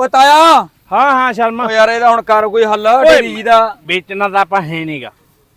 ਓਏ ਤਾਇਆ ਹਾਂ ਹਾਂ ਸ਼ਰਮਾ ਓ ਯਾਰ ਇਹਦਾ ਹੁਣ ਕਰ ਕੋਈ ਹੱਲ ਢੇਰੀ ਦਾ ਵੇਚਣਾ ਤਾਂ ਆਪਾਂ ਹੈ ਨਹੀਂਗਾ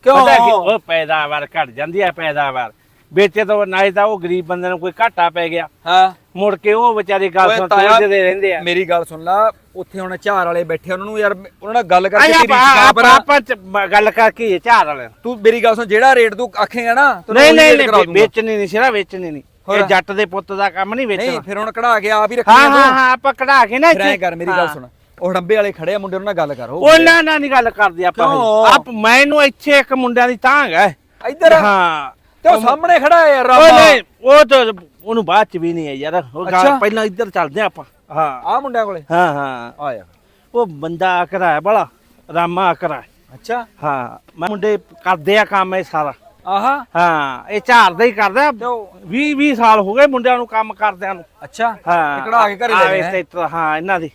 ਕਿਉਂ? ਉਹ ਪੈਦਾਵਾਰ ਘਟ ਜਾਂਦੀ ਹੈ ਪੈਦਾਵਾਰ ਵੇਚੇ ਤਾਂ ਨਾਲੇ ਤਾਂ ਉਹ ਗਰੀਬ ਬੰਦੇ ਨੂੰ ਕੋਈ ਘਾਟਾ ਪੈ ਗਿਆ ਹਾਂ ਮੁੜ ਕੇ ਉਹ ਵਿਚਾਰੇ ਗੱਲ ਸੁਣ ਤੋੜਦੇ ਰਹਿੰਦੇ ਆ ਮੇਰੀ ਗੱਲ ਸੁਣ ਲਾ ਉੱਥੇ ਹੁਣ ਝਾਰ ਵਾਲੇ ਬੈਠੇ ਉਹਨਾਂ ਨੂੰ ਯਾਰ ਉਹਨਾਂ ਨਾਲ ਗੱਲ ਕਰਕੇ ਤੇਰੀ ਆਪਾਂ ਆਪਾਂ ਗੱਲ ਕਰਕੇ ਝਾੜ ਵਾਲੇ। ਤੂੰ ਮੇਰੀ ਗੱਲ ਸੁਣ ਜਿਹੜਾ ਰੇਟ ਤੂੰ ਆਖੇਗਾ ਨਾ ਨਹੀਂ ਨਹੀਂ। ਵੇਚਣੀ ਨਹੀਂ ਸਿਰਾ ਵੇਚਣੀ ਨਹੀਂ? ਇਹ ਜੱਟ ਦੇ ਪੁੱਤ ਦਾ ਕੰਮ ਨਹੀਂ ਨਹੀਂ ਵੇਚਣਾ। ਫਿਰ ਹੁਣ ਕਢਾ ਕੇ ਆਪ ਹੀ ਰੱਖੀ ਹਾਂ ਹਾਂ ਹਾਂ ਆਪਾਂ ਕਢਾ ਕੇ ਨਾ ਫਿਰ ਐਂ ਕਰ ਮੇਰੀ ਗੱਲ। ਸੁਣ। ਉਹ ਡੰਬੇ ਵਾਲੇ ਖੜੇ ਆ ਮੁੰਡੇ ਉਹਨਾਂ ਨਾਲ ਗੱਲ ਕਰ ਉਹ ਨਾ ਨਾ ਨਹੀਂ ਗੱਲ ਕਰਦੇ ਆਪਾਂ? ਆਪ ਮੈਨੂੰ ਇੱਥੇ ਇੱਕ ਮੁੰਡਿਆਂ ਦੀ ਤਾਂਗ ਹੈ। ਇੱਧਰ? ਹਾਂ। ਤੇ ਉਹ ਸਾਹਮਣੇ ਖੜਾ ਹੈ ਯਾਰ ਉਹ ਨਹੀਂ ਉਹ ਤਾਂ ਉਹਨੂੰ ਬਾਅਦ ਚ ਵੀ ਨਹੀਂ ਹੈ ਯਾਰ। ਉਹ। ਪਹਿਲਾਂ ਇੱਧਰ ਚੱਲਦੇ ਆ ਆਪਾਂ। ਹਾਂ। ਆ ਮੁੰਡਿਆਂ ਕੋਲੇ? ਹਾਂ ਹਾਂ। ਆ। ਯਾਰ ਉਹ ਬੰਦਾ ਆਕਰਾ ਹੈ ਬੜਾ ਰਾਮਾ ਆਕਰਾ ਹੈ। ਅੱਛਾ। ਹਾਂ। ਮੈਂ ਮੁੰਡੇ ਕਰਦੇ ਆ ਕੰਮ ਇਹ ਸਾਰਾ। ਆਹਾ। ਹਾਂ ਇਹ ਝਾੜਦਾ ਹੀ ਕਰਦਾ। ਤੇ ਉਹ 20 20 ਸਾਲ ਹੋ ਗਏ ਮੁੰਡਿਆਂ ਨੂੰ ਕੰਮ ਕਰਦਿਆਂ ਨੂੰ। ਅੱਛਾ। ਹਾਂ। ਕਢਾ ਕੇ ਘਰੇ ਲੈ ਗਏ ਹੈਂ? ਇਹਨਾਂ ਦੀ।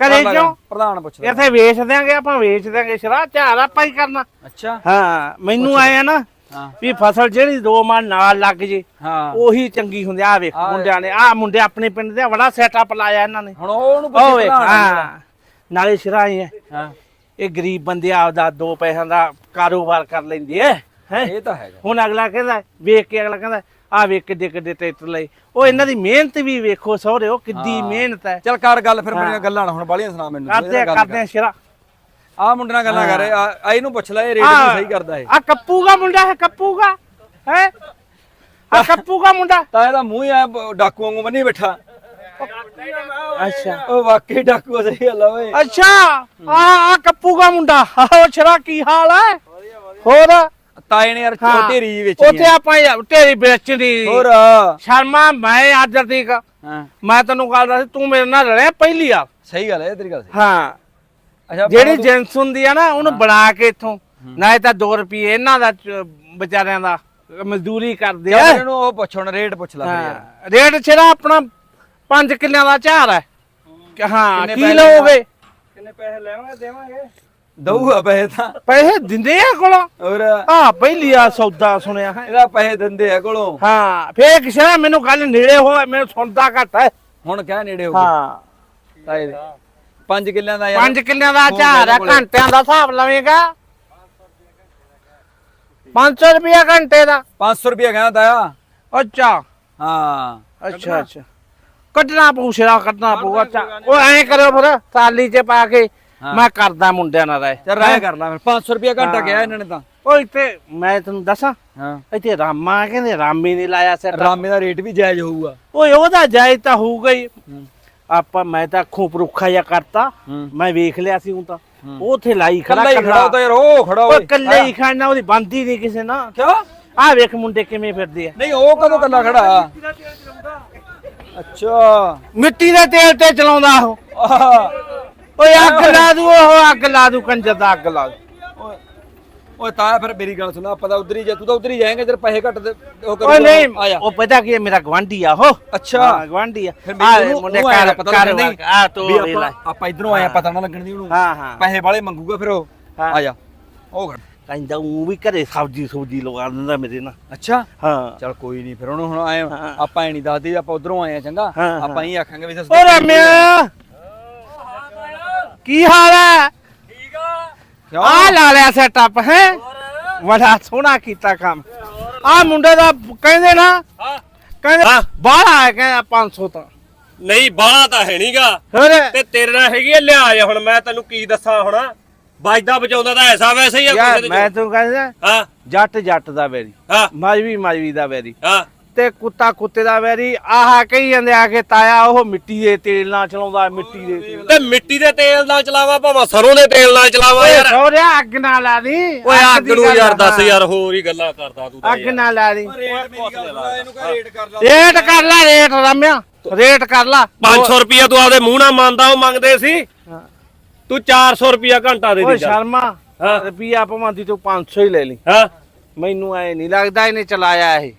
ਕਰ ਕਿਉਂ? ਪ੍ਰਧਾਨ ਪੁੱਛਦਾ। ਇੱਥੇ ਵੇਚ ਦਿਆਂਗੇ ਆਪਾਂ ਵੇਚ ਦਿਆਂਗੇ ਸ਼ਰਾ ਝਾੜ ਆਪਾਂ ਹੀ ਕਰਨਾ। ਅੱਛਾ। ਹਾਂ ਮੈਨੂੰ ਆਇਆ ਨਾ ਹਾਂ। ਵੀ ਫਸਲ ਜਿਹੜੀ ਦੋ ਮਣ ਨਾਲ ਲੱਗ ਜੇ ਉਹੀ ਚੰਗੀ ਹੁੰਦੀ ਆ ਵੇਖ ਮੁੰਡਿਆਂ ਨੇ ਆ ਮੁੰਡੇ ਆਪਣੇ ਪਿੰਡ ਦੇ ਬੜਾ ਸੈਟਅਪ ਲਾਇਆ ਇਹਨਾਂ ਨੇ। ਹੁਣ ਉਹਨੂੰ ਪੁੱਛੇ ਹਾਂ। ਨਾਲੇ ਸ਼ਰਾਈ ਹੈ ਹਾਂ। ਇਹ ਗਰੀਬ ਬੰਦੇ ਆਪਦਾ ਦੋ ਪੈਸਿਆਂ ਦਾ ਕਾਰੋਬਾਰ ਕਰ ਲੈਂਦੇ ਐ ਹੈ? ਇਹ ਤਾਂ ਹੈਗਾ। ਹੁਣ ਅਗਲਾ ਕਹਿੰਦਾ ਵੇਖ ਕੇ ਅਗਲਾ ਕਹਿੰਦਾ ਆ ਵੇਖ ਕਿੱਡੇ ਕਿੱਡੇ ਟਰੈਕਟਰ ਲਏ। ਉਹ ਇਹਨਾਂ ਦੀ ਮਿਹਨਤ ਵੀ ਵੇਖੋ ਸਹੁਰੇ ਉਹ ਕਿੱਡੀ। ਮਿਹਨਤ ਹੈ। ਚੱਲ ਕਰ ਗੱਲ ਫਿਰ। ਮੇਰੀਆਂ ਗੱਲਾਂ ਨਾ ਹੁਣ ਬਾਲੀਆਂ ਸੁਣਾ ਮੈਨੂੰ। ਕਰਦੇ ਆ, ਕਰਦੇ ਸ਼ਰਾ। ਆ ਮੁੰਡੇ ਨਾਲ ਗੱਲਾਂ ਕਰ ਆ ਆ ਇਹਨੂੰ ਪੁੱਛ ਲੈ ਇਹ ਰੇਟ। ਵੀ ਸਹੀ ਕਰਦਾ ਇਹ। ਆ ਕੱਪੂਗਾ ਮੁੰਡਾ ਹੈ ਕੱਪੂਗਾ ਹੈ? ਆ ਕੱਪੂਗਾ ਮੁੰਡਾ। ਤਾਂ ਇਹਦਾ ਮੂੰਹ ਹੀ ਆ ਡਾਕੂ ਵਾਂਗੂ ਬੰਨੀ ਬੈਠਾ। ਅੱਛਾ। ਉਹ ਵਾਕਈ ਡਾਕੂ ਸਹੀ ਗੱਲ ਆ ਓਏ। ਅੱਛਾ। ਆ ਆ ਕੱਪੂਗਾ ਮੁੰਡਾ। ਉਹ ਸ਼ਰਾ ਕੀ ਹਾਲ ਹੈ? ਹੋਰ? ਤਾਏ ਨੇ ਯਾਰ। ਢੇਰੀ ਜੀ ਵਿੱਚ ਉੱਥੇ ਆਪਾਂ ਤੇਰੀ ਵੇਚਣੀ ਹੋਰ। ਸ਼ਰਮਾ ਮੈਂ ਅੱਜ ਹਾਂ। ਮੈਂ ਤੈਨੂੰ ਗੱਲ ਦੱਸ ਤੂੰ ਮੇਰੇ ਨਾਲ ਰਲਿਆ ਪਹਿਲੀ ਆ ਸਹੀ ਗੱਲ ਹੈ ਇਹ ਤੇਰੀ ਗੱਲ। ਹਾਂ। ਅੱਛਾ ਜਿਹੜੀ ਜਿੰਸ ਹੁੰਦੀ ਆ ਨਾ ਉਹਨੂੰ ਬਣਾ ਕੇ ਇੱਥੋਂ। ਨਾ ਤਾਂ 2 ਰੁਪਏ ਇਹਨਾਂ ਦਾ ਵਿਚਾਰਿਆਂ ਦਾ ਮਜ਼ਦੂਰੀ ਕਰਦੇ ਆ। ਇਹਨੂੰ ਉਹ ਪੁੱਛ ਰੇਟ ਪੁੱਛ ਲੈ ਯਾਰ। ਰੇਟ ਛੇੜਾ ਆਪਣਾ 5 ਕਿੱਲਿਆਂ ਦਾ ਝਾਰ ਹੈ। ਹਾਂ। ਕੀ ਲਓਗੇ? ਕਿੰਨੇ ਪੈਸੇ ਲੈਵਾਂਗੇ ਦੇਵਾਂਗੇ? ਦਊਗਾ ਪੈਸੇ ਤਾਂ। ਪੈਸੇ ਦਿੰਦੇ ਆ ਕੋਲੋਂ? ਹੋਰ। ਆ ਪਹਿਲੀ ਆ ਸੌਦਾ ਸੁਣਿਆ। ਹੈ ਇਹਦਾ ਪੈਸੇ ਦਿੰਦੇ ਆ ਕੋਲੋਂ। ਹਾਂ ਫੇਰ ਕਿਸੇ ਨੇ ਮੈਨੂੰ ਗੱਲ ਨੇੜੇ ਹੋ ਮੈਨੂੰ ਸੁਣਦਾ ਘੱਟ ਹੈ। ਹੁਣ ਕਹਿ ਨੇੜੇ ਹੋ ਹਾਂ। 5 ਕਿੱਲਿਆਂ ਦਾ ਯਾਰ। 5 ਕਿੱਲਿਆਂ ਦਾ ਹੋ ਝਾਰ ਗਿਆ ਹੈ। ਘੰਟਿਆਂ ਦਾ ਹਿਸਾਬ ਲਵੇਂਗਾ। 500 ਰੁਪਿਆ ਘੰਟੇ ਦਾ। 500 ਰੁਪਏ ਕਹਿੰਦਾ ਤਾਇਆ ਅੱਛਾ। ਹਾਂ। ਅੱਛਾ ਅੱਛਾ। ਕੱਢਣਾ ਪਊ ਸਿਰਾ ਕੱਢਣਾ ਪਊਗਾ ਅੱਛਾ। ਉਹ ਐਂ ਕਰਿਓ ਫਿਰ ਥਾਲੀ 'ਚ ਪਾ ਕੇ। ਹਾਂ। ਮੈਂ ਕਰਦਾ ਮੁੰਡਿਆਂ ਨਾਲ ਰਹਿ ਚੱਲ ਰਾਇ ਕਰ ਲਾ ਫਿਰ। 500 ਰੁਪਏ ਘੰਟਾ। ਗਿਆ ਇਹਨਾਂ ਨੇ ਤਾਂ। ਉਹ ਇੱਥੇ ਮੈਂ ਤੈਨੂੰ ਦੱਸਾਂ? ਹਾਂ। ਇੱਥੇ ਰਾਮਾ ਕਹਿੰਦੇ ਰਾਮੀ ਨੇ ਲਾਇਆ ਸਿਰ ਰਾਮੇ ਦਾ ਰੇਟ ਵੀ ਜਾਇਜ਼ ਹੋਊਗਾ। ਓਏ ਉਹਦਾ ਜਾਇਜ਼ ਤਾਂ ਹੋਊਗਾ ਹੀ। ਆਪਾਂ ਮੈਂ ਤਾਂ ਅੱਖੋਂ ਪਰੁੱਖਾ ਜਿਹਾ ਕਰਤਾ। ਮੈਂ ਵੇਖ ਲਿਆ ਸੀ ਹੁਣ ਤਾਂ। ਉਹ ਉੱਥੇ ਲਾਈ ਖੜਾ ਖੜਾ ਉਹ ਤਾਂ ਯਾਰ ਉਹ ਖੜਾ ਓਏ ਕੱਲੇ ਹੀ ਖਾਣਾ ਉਹਦੀ ਬੰਦੀ ਨਹੀਂ ਕਿਸੇ ਨਾਲ। ਕਿਉਂ? ਆਹ ਵੇਖ ਮੁੰਡੇ ਕਿਵੇਂ ਫਿਰਦੇ ਆ। ਨਹੀਂ ਉਹ ਕਦੋਂ ਕੱਲਾ ਖੜਾ ਅੱਛਾ। ਮਿੱਟੀ ਦੇ ਤੇਲ ਤੇ ਚਲਾਉਂਦਾ ਉਹ। ਓਏ ਅੱਗ ਲਾ ਦੂ ਉਹ ਅੱਗ ਲਾ ਦੂ ਕੰਜਰ ਦਾ ਅੱਗ ਲਾ ਦੂ। ਓਏ ਓਏ ਤਾਂ ਫਿਰ ਮੇਰੀ ਗੱਲ ਸੁਣਾ ਆਪਾਂ ਤਾਂ ਉਧਰ ਹੀ ਜਾ ਤੂੰ ਤਾਂ ਉਧਰ ਹੀ ਜਾਏਂਗੇ ਤੇਰੇ ਪੈਸੇ ਘੱਟ ਦੇ ਉਹ ਓਏ ਕਰੂਗਾ। ਨਹੀਂ ਆ ਜਾ। ਉਹ ਪਤਾ ਕੀ ਹੈ ਮੇਰਾ ਗਵਾਂਢੀ ਆ ਉਹ ਅੱਛਾ। ਗਵਾਂਢੀ ਆ। ਫਿਰ ਆ ਮੁੰਡੇ ਆਇਆ ਘਰ ਪਤਾ ਘਰ ਨਹੀਂ ਆ ਤੋ ਵੀ ਆਪਾਂ ਆਪਾਂ ਇਧਰੋਂ ਆਏ ਆ, ਪਤਾ ਨਾ ਲੱਗਣ ਦੀ ਉਹਨੂੰ। ਹਾਂ ਹਾਂ। ਪੈਸੇ ਵਾਲੇ ਮੰਗੂਗਾ ਫਿਰ ਉਹ। ਆ ਜਾ। ਉਹ ਕਹਿੰਦਾ ਉਹ ਵੀ ਘਰੇ ਸਬਜੀ ਸਬਜੀ ਲਗਾ ਦਿੰਦਾ ਮੇਰੇ ਨਾਲ। ਅੱਛਾ। ਹਾਂ। ਚਲ ਕੋਈ ਨਹੀਂ ਫਿਰ ਉਹਨੂੰ ਹੁਣ ਆਏ। ਆਪਾਂ ਐ ਨਹੀਂ ਦੱਸਦੇ ਆਪਾਂ ਉਧਰੋਂ ਆਏ ਆ ਚੰਗਾ। ਆਪਾਂ ਹੀ ਆਖਾਂਗੇ ਵੀ ਓ ਰਮਿਆ! ਕੀ ਹਾਲ ਹੈ? ਕਿਉਂ? ਆ। ਲਾ ਲਿਆ ਸੈਟਅਪ ਹੈ? ਬੜਾ ਸੋਹਣਾ ਕੀਤਾ ਕੰਮ। ਆ ਮੁੰਡੇ ਦਾ ਕਹਿੰਦੇ ਨਾ ਕਹਿੰਦੇ ਬਾਹਲਾ ਹੈ ਕਹਿੰਦਾ 500 ਤਾਂ। ਨਹੀਂ ਬਾਹਲਾ ਤਾਂ ਹੈ ਨਹੀਂਗਾ ਤੇ ਤੇਰੇ ਨਾਲ ਹੈਗੀ ਆ ਲਿਆ ਹੁਣ ਮੈਂ ਤੈਨੂੰ ਕੀ ਦੱਸਾਂ ਹੁਣ? ਵੱਜਦਾ ਬਚਾਉਂਦਾ ਤਾਂ ਐਸਾ ਵੈਸੇ ਹੀ ਆ ਮੈਂ ਤੈਨੂੰ ਕਹਿੰਦਾ ਹਾਂ। ਜੱਟ ਜੱਟ ਦਾ ਵੈਰੀ। ਹਾਂ। ਮਾਜਵੀ ਮਾਜਵੀ ਦਾ ਵੈਰੀ। ਹਾਂ। ਤੇ ਕੁੱਤਾ ਕੁੱਤੇ ਦਾ ਵੈਰੀ ਆਹ ਕਹੀ ਜਾਂਦੇ ਆ ਕੇ ਤਾਇਆ ਉਹ ਮਿੱਟੀ ਦੇ ਤੇਲ ਨਾਲ ਚਲਾਉਂਦਾ ਮਿੱਟੀ ਦੇ ਤੇਲ ਤੇ ਮਿੱਟੀ ਦੇ ਤੇਲ ਨਾਲ ਚਲਾਵਾ ਭਾਵੇਂ ਸਰੋਂ ਦੇ ਤੇਲ ਨਾਲ ਚਲਾਵਾ ਓਏ ਯਾਰ ਸੌਰਿਆ ਅੱਗ ਨਾ ਲਾ ਦੀ ਓਏ ਅੱਗ ਦੀ ਨੂੰ ਗੱਲ ਯਾਰ। ਦੱਸ ਯਾਰ ਹੋਰ ਹੀ ਗੱਲਾਂ ਕਰਦਾ ਤੂੰ ਤਾਂ ਅੱਗ ਯਾਰ। ਨਾ ਲਾ ਦੀ ਰੇਟ ਮੇਰੀ ਗੱਲ ਸੁਣਾ ਇਹਨੂੰ ਕਹ ਰੇਟ ਕਰ ਲਾ ਰੇਟ ਕਰ ਲੈ ਰੇਟ ਰਮਿਆ ਰੇਟ ਕਰ ਲਾ 500 ਰੁਪਿਆ ਤੂੰ ਆਪਦੇ ਮੂੰਹ ਨਾਲ ਮੰਨਦਾ ਉਹ ਮੰਗਦੇ ਸੀ ਹਾਂ। ਤੂੰ 400 ਰੁਪਿਆ ਘੰਟਾ ਦੇ ਓਏ ਦੇ ਚੱਲ। ਸ਼ਰਮਾ ਹਾਂ। ਰੁਪਿਆ ਭਵਾਂਦੀ ਤੂੰ 500 ਹੀ ਲੈ ਲਈ ਹਾਂ ਮੈਨੂੰ ਐ ਨਹੀਂ ਲੱਗਦਾ ਇਹਨੇ ਚਲਾਇਆ ਇਹ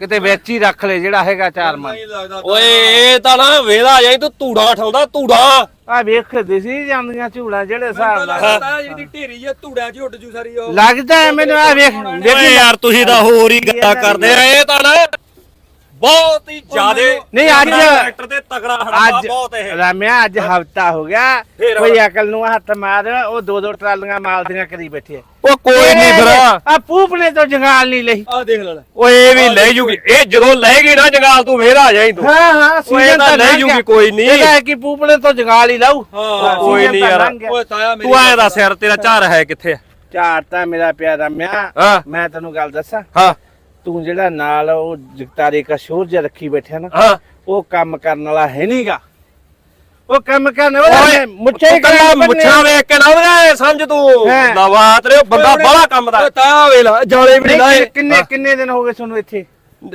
ਕਿਤੇ ਵਿੱਚ ਹੀ ਰੱਖ ਲੈ ਜਿਹੜਾ ਹੈਗਾ ਚਾਰ ਮਨ ਓਏ ਇਹ ਤਾਂ ਨਾ ਵੇਲਾ ਜਾਈ ਤੂੰ ਧੂੜਾ ਠਾਉਂਦਾ ਧੂੜਾ। ਆ ਵੇਖਦੇ ਸੀ ਜਾਂਦੀਆਂ ਝੂੜਾਂ ਜਿਹੜੇ ਹਿਸਾਬ ਨਾਲ। ਲੱਗਦਾ ਜਿਹੜੀ ਢੇਰੀ ਆ ਧੂੜਾਂ 'ਚ ਉੱਡ ਜੂ ਸਾਰੀ ਉਹ। ਲੱਗਦਾ ਮੈਨੂੰ ਆ ਵੇਖ ਓਏ ਵੇਖੀ ਯਾਰ ਤੁਸੀਂ ਤਾਂ ਹੋਰ ਹੀ ਗੱਲਾਂ ਕਰਦੇ ਆ ਇਹ ਤਾਂ ਨਾ ਬਹੁਤ ਹੀ ਜ਼ਿਆਦੇ ਨਹੀਂ, ਅੱਜ- ਟਰੈਕਟਰ ਤੇ ਤਗੜਾ ਅੱਜ ਬਹੁਤ ਇਹ। ਰਾਮਿਆ ਅੱਜ ਹਫਤਾ ਹੋ ਗਿਆ। ਕੋਈ ਅਕਲ ਨੂੰ ਹੱਥ ਮਾਰ ਉਹ ਦੋ ਦੋ ਟਰਾਲੀਆਂ ਮਾਲ ਦੀਆਂ ਕਰੀ ਬੈਠੇ। ਉਹ ਕੋਈ ਨਹੀਂ ਫਿਰ। ਆ ਪੂਪ ਨੇ ਤਾਂ ਜੰਗਾਲ ਨਹੀਂ ਲਈ। ਆ ਦੇਖ ਲੈ ਲੈ। ਓਏ ਇਹ ਵੀ ਲੈ ਜੂਗੀ। ਇਹ ਜਦੋਂ ਲਏਗੀ ਨਾ ਜੰਗਾਲ ਤੂੰ ਫੇਰ ਆ ਜਾਈਂ ਤੂੰ ਹਾਂ ਹਾਂ ਸੀਜ਼ਨ ਤਾਂ ਲੈ ਜੂਗੀ। ਕੋਈ ਨਹੀਂ। ਇਹਦਾ ਕਿ ਪੂਪ ਨੇ ਤਾਂ ਜੰਗਾਲ ਹੀ ਲਾਊ। ਹਾਂ। ਕੋਈ ਨਹੀਂ ਯਾਰ। ਲੰਘ ਗਿਆ। ਓਏ ਤਾਇਆ ਮੇਰੀ ਤੂੰ ਆਏ ਦਾ ਸਿਰ ਤੇਰਾ ਝਾਰ ਹੈ ਕਿੱਥੇ ਝਾੜ ਤਾਂ ਮੇਰਾ ਪਿਆ ਰਾਮਿਆ। ਹਾਂ। ਮੈਂ ਤੈਨੂੰ ਗੱਲ ਦੱਸਾਂ। ਹਾਂ। ਤੂੰ ਜਿਹੜਾ ਨਾਲ ਉਹ ਜਗਤਾਰੇ ਕਾ ਸ਼ੋਰ ਜਿਹਾ ਰੱਖੀ ਬੈਠਿਆ ਨਾ ਹਾਂ। ਉਹ ਕੰਮ ਕਰਨ ਵਾਲਾ ਹੈ ਨਹੀਂਗਾ। ਉਹ ਕੰਮ ਕਰਨ ਵਾਲਾ ਹੈ, ਮੁੱਛਾਂ ਹੀ ਕੱਲਾ ਮੁੱਛਾਂ ਵੇਖ ਕੇ ਨਾ ਉਹਦਾ ਸਮਝ ਤੂੰ। ਹਾਂ। ਲਵਾ ਤੇਰੇ ਬੰਦਾ ਬੜਾ ਕੰਮ ਦਾ। ਓਏ ਤਾਇਆ ਵੇ ਲਾ ਜਾਲੇ ਵੀ ਨਹੀਂ ਲਾਏ ਕਿੰਨੇ ਕਿੰਨੇ ਦਿਨ ਹੋ ਗਏ ਤੁਹਾਨੂੰ ਇੱਥੇ?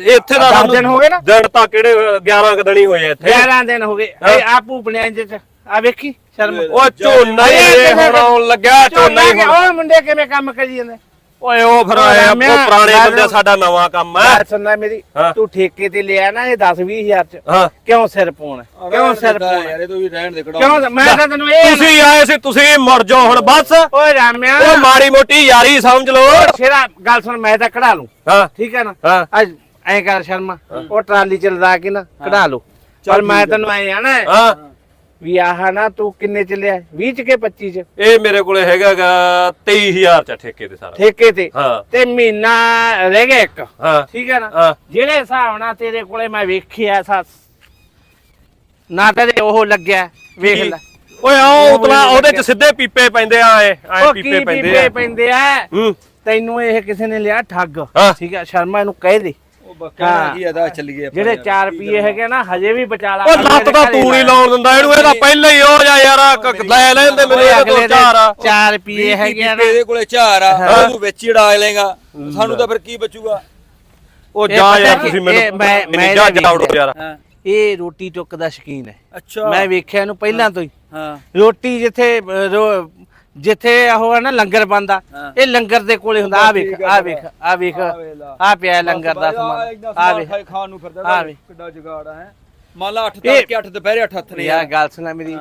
ਇੱਥੇ ਦਾ ਦਸ ਦਿਨ ਹੋ ਗਏ ਨਾ? ਦਿਨ ਤਾਂ ਕਿਹੜੇ 11 ਕਦਣੀ ਹੋਏ ਇੱਥੇ। 11 ਦਿਨ ਹੋ ਗਏ। ਹਾਂ। ਇਹ ਆਪੂ ਬਣਿਆ ਚ। ਆ ਵੇਖੀ ਸ਼ਰਮ। ਉਹ ਝੋਨਾ ਹੀ ਹੁਣ ਲੱਗਿਆ ਝੋਨਾ ਹੀ ਉਹ ਮੁੰਡੇ ਕਿਵੇਂ ਕੰਮ ਕਰੀ ਜਾਂਦੇ? ਓਏ ਉਹ ਫਿਰ ਆਏ ਆ, ਉਹ ਪੁਰਾਣੇ ਬੰਦੇ ਸਾਡਾ ਨਵਾਂ ਕੰਮ ਹੈ। ਸੁਣਨਾ ਮੇਰੀ ਹਾਂ। ਤੂੰ ਠੇਕੇ ਤੇ ਲਿਆ ਨਾ ਇਹ 10 20000 ਚ। ਹਾਂ। ਕਿਉਂ ਸਿਰ ਪਾਉਣਾ? ਕਿਉਂ ਸਿਰ ਪਾਉਣਾ? ਯਾਰ ਇਹ ਤੋਂ ਵੀ ਰਹਿਣ ਦੇ ਕਢਾ ਕਿਉਂ? ਮੈਂ ਤਾਂ ਤੈਨੂੰ ਇਹ ਤੁਸੀਂ ਆਏ ਸੀ ਤੁਸੀਂ ਮੁੜ ਜਾਓ ਹੁਣ ਬਸ। ਓਏ ਰਾਮਿਆ। ਉਹ ਮਾੜੀ ਮੋਟੀ ਯਾਰੀ ਸਮਝ ਲਓ। ਸ਼ੇਰਾ ਗੱਲ ਸੁਣ ਮੈਂ ਤਾਂ ਕਢਾ ਲੂੰ। ਹਾਂ। ਠੀਕ ਹੈ ਨਾ? ਹਾਂ। ਅੱਜ ਐਂ ਕਰ ਸ਼ਰਮਾ ਉਹ ਟਰਾਲੀ ਚ ਲਦਾ ਕੇ ਨਾ ਕਢਾ ਲਓ। ਚੱਲ ਪਰ ਮੈਂ। ਤੈਨੂੰ ਐਂ ਆਣਾ ਹਾਂ। ਵੀ ਆਹ ਨਾ ਤੂੰ ਕਿੰਨੇ ਚ ਲਿਆ? 20 ਚ ਕੇ 25 ਚ? ਇਹ ਮੇਰੇ ਕੋਲੇ ਹੈਗਾਗਾ 23000 ਚ ਠੇਕੇ ਤੇ ਸਾਰਾ। ਠੇਕੇ ਤੇ? ਹਾਂ। ਤੇ ਮਹੀਨਾ ਰਹਿ ਗਿਆ ਇੱਕ। ਹਾਂ। ਠੀਕ ਹੈ ਨਾ? ਹਾਂ। ਜਿਹੜੇ ਹਿਸਾਬ ਨਾਲ ਤੇਰੇ ਕੋਲੇ ਮੈਂ ਵੇਖਿਆ ਸੱਸ ਨਾ ਤੇ ਉਹ ਲੱਗਿਆ ਵੇਖ ਲੈ। ਓਏ ਆਹ ਉਤਲਾ ਉਹਦੇ ਚ ਸਿੱਧੇ ਪੀਪੇ ਪੈਂਦੇ ਆ ਐ ਐ ਉਹ ਕੀ ਪੀਪੇ ਪੈਂਦੇ ਪੀਪੇ ਆ। ਪੈਂਦੇ ਆ? ਹੂੰ। ਤੈਨੂੰ ਇਹ ਕਿਸੇ ਨੇ ਲਿਆ ਠੱਗ। ਹਾਂ। ਠੀਕ ਹੈ ਸ਼ਰਮਾ ਇਹਨੂੰ ਕਹਿ ਦੇ। ਬੱਕਾ ਕੀ ਆਦਾ ਚੱਲੀਏ ਆਪਾਂ ਜਿਹੜੇ ਯਾਰ। 4 ਰੁਪਏ ਹੈਗੇ ਨਾ ਹਜੇ ਵੀ ਬਚਾ ਲਾ। ਉਹ ਲੱਤ ਤਾਂ ਤੂੰ ਨਹੀਂ ਲਾਉਣ ਦਿੰਦਾ ਇਹਨੂੰ ਇਹਦਾ ਪਹਿਲਾਂ ਹੀ ਉਹ ਜਾ ਯਾਰ ਆਹ ਕ- ਲੈ ਲੈਂਦੇ ਮੈਨੂੰ ਇਹਦੇ ਤੋਂ ਚਾਰ। ਆ 4 ਰੁਪਏ ਵੀਹ ਹੈਗੇ ਆ ਪੀਪੇ ਨਾ। ਇਹਦੇ ਕੋਲੇ ਝਾਰ ਆ ਉਹ ਤੂੰ ਵਿੱਚ ਹੀ ਡਾ ਲੇਗਾ ਸਾਨੂੰ ਤਾਂ ਫਿਰ ਕੀ ਬਚੂਗਾ? ਉਹ ਇਹ ਜਾ ਪਤਾ ਯਾਰ ਕੀ- ਤੁਸੀਂ ਇਹ ਮੈਨੂੰ ਮੈਂ- ਨਹੀਂ, ਮੈਂ ਜਾ ਇਹਦਾ ਜਾ ਉਡੋ ਵੇਖਿਆ। ਯਾਰ। ਹਾਂ। ਇਹ ਰੋਟੀ ਟੁੱਕ ਦਾ ਸ਼ਕੀਨ ਹੈ। ਅੱਛਾ। ਮੈਂ ਵੇਖਿਆ ਇਹਨੂੰ ਪਹਿਲਾਂ ਤੋਂ ਹੀ। ਹਾਂ। ਰੋਟੀ ਜਿੱਥੇ ਜਿੱਥੇ ਉਹ ਹੈ ਨਾ ਲੰਗਰ ਬੰਦਾ ਹਾਂ। ਇਹ ਲੰਗਰ ਦੇ ਕੋਲੇ ਹੁੰਦਾ। ਆ ਵੇਖ ਆ ਵੇਖ ਆ ਵੇਖ ਆ ਵੇਖ ਲਾ। ਆ ਪਿਆ ਲੰਗਰ ਦਾ ਸਮਾਨ। ਆ ਵੇਖ। ਖਾਣ ਨੂੰ ਫਿਰਦਾ ਆ ਵੇਖ। ਕਿੱਡਾ ਜੁਗਾੜ ਹੈ। ਮੰਨ ਲਾ 8 ਇਹ- ਤੜਕੇ 8 ਦੁਪਹਿਰੇ 8 ਹੱਥ ਨੇ ਯਾਰ ਗੱਲ ਸੁਣਾ ਮੇਰੀ।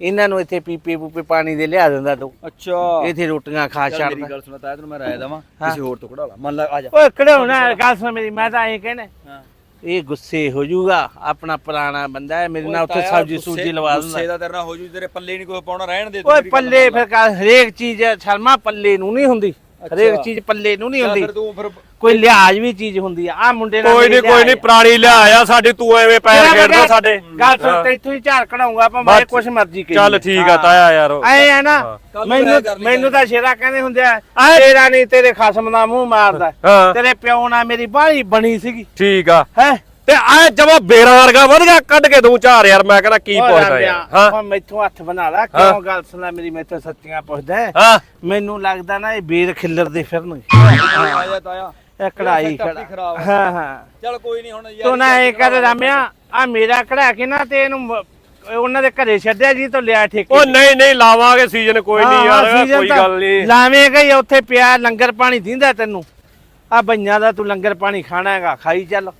ਇਹਨਾਂ ਨੂੰ ਇੱਥੇ ਪੀਪੇ ਪੂਪੇ ਪਾਣੀ ਦੇ ਲਿਆ ਦਿੰਦਾ ਤੂੰ। ਅੱਛਾ। ਇੱਥੇ ਰੋਟੀਆਂ ਖਾ ਚੱਲ ਛੱਡਦਾ। ਮੇਰੀ ਗੱਲ ਸੁਣਾ ਤਾਂ ਤੈਨੂੰ ਮੈਂ ਰਾਏ ਦਵਾਂ। ਕਿਸੇ ਹੋਰ ਤੋਂ ਕਢਾ ਲਾ। ਮੰਨ ਲਾ ਆ ਜਾ। ਓਏ ਕਢਾਉਣਾ ਗੱਲ ਸੁਣ ਮੇਰੀ ਮੈਂ ਤਾਂ ਐਂ ਕਹਿਣਾ। ਹਾਂ। ਇਹ ਗੁੱਸੇ ਹੋ ਜਾਊਗਾ ਆਪਣਾ ਪੁਰਾਣਾ ਬੰਦਾ ਹੈ ਮੇਰੇ ਨਾਲ ਉੱਥੇ ਸਬਜੀ ਗੁੱਸੇ- ਸੂਜੀ ਲਵਾ ਗੁੱਸੇ ਦਿੰਦਾ ਦਾ ਤੇਰੇ ਨਾਲ ਹੋ ਜੂ ਤੇਰੇ ਪੱਲੇ ਨਹੀਂ ਕੋਈ ਪਾਉਣਾ ਰਹਿਣ ਦੇ ਤੂੰ ਓਏ ਪੱਲੇ। ਫਿਰ ਹਰੇਕ ਚੀਜ਼ ਸ਼ਰਮਾ ਪੱਲੇ ਨੂੰ ਨਹੀਂ ਹੁੰਦੀ ਹਰੇਕ। ਚੀਜ਼ ਪੱਲੇ ਨੂੰ ਨਹੀਂ ਹੁੰਦੀ। ਫਿਰ ਤੂੰ ਫਿਰ ਕੋਈ ਲਿਹਾਜ਼ ਵੀ ਚੀਜ਼ ਹੁੰਦੀ ਆ। ਆ ਮੁੰਡੇ ਨਾਲ ਕੋਈ ਨਹੀਂ ਕੋਈ ਨਹੀਂ ਪੁਰਾਣੀ ਲਿਆ ਆ ਸਾਡੀ ਤੂੰ ਐਵੇਂ ਪੈਰ ਖੇਡਦਾ ਸਾਡੇ। ਗੱਲ ਸੁਣ ਹਾਂ। ਤੇ ਇੱਥੋਂ ਹੀ ਝਾੜ ਕਢਾਉਂਗਾ ਆਪਾਂ ਮੈਂ। ਕੁਛ ਮਰਜ਼ੀ ਕਹੀ ਚੱਲ ਠੀਕ ਆ ਤਾਇਆ ਯਾਰ। ਐ ਹੈ। ਨਾ ਮੈਨੂੰ ਮੈਨੂੰ ਤਾਂ ਸ਼ੇਰਾ ਕਹਿੰਦੇ ਹੁੰਦੇ ਆ ਤੇਰਾ ਨਹੀਂ ਤੇਰੇ ਖਸਮ ਦਾ ਮੂੰਹ ਮਾਰਦਾ। ਤੇਰੇ ਪਿਓ ਨਾਲ ਮੇਰੀ ਬਾਹਲੀ ਬਣੀ ਸੀਗੀ। ਠੀਕ ਆ। ਹੈ? ਤੇ ਆ ਜਮਾ ਬੇਰਾ ਵਰਗਾ ਵਧ ਗਿਆ ਕੱਢ ਕੇ ਦੂੰ ਚਾਰ ਯਾਰ ਮੈਂ ਕਹਿੰਦਾ ਕੀ ਪੁੱਛਦਾ ਯਾਰ ਹਾਂ। ਹਾਂ ਮੈਥੋਂ ਹੱਥ ਬਣਾ ਲਾ। ਕਿਉਂ ਗੱਲ ਸੁਣਾ ਮੇਰੀ ਮੈਥੋਂ ਸੱਚੀਆਂ ਪੁੱਛਦਾ ਹੈ? ਮੈਨੂੰ ਲੱਗਦਾ ਨਾ ਇਹ ਬੇਰ ਖਿੱਲਰ ਦੇ ਫਿਰਨਗੇ। ਤਾਇਆ ਇਹ ਕਢਾਈ ਖੜਾ ਹੀ ਹੈ। ਚੱਲ ਕੋਈ ਨਹੀਂ ਹੁਣ ਯਾਰ ਤੂੰ ਨਾ ਇਹ ਕਰ ਰਾਮਿਆ ਆ ਮੇਰਾ ਕਢਾ ਕੇ ਨਾ ਤੇ ਇਹਨੂੰ ਉਹਨਾਂ ਦੇ ਘਰੇ ਛੱਡਿਆ ਜੀ ਤੋਂ ਲਿਆ ਠੇਕੇ ਉਹ ਨਹੀਂ ਨਹੀਂ ਲਾਵਾਂਗੇ ਸੀਜ਼ਨ ਕੋਈ ਨਹੀਂ ਯਾਰ ਕੋਈ ਗੱਲ ਨਹੀਂ ਲਾਵੇਂਗਾ ਹੀ ਉੱਥੇ ਪਿਆ ਲੰਗਰ ਪਾਣੀ ਦਿੰਦਾ ਤੈਨੂੰ। ਆ ਬਈਆਂ ਦਾ ਤੂੰ ਲੰਗਰ ਪਾਣੀ ਖਾਣਾ ਹੈਗਾ ਖਾਈ ਚੱਲ।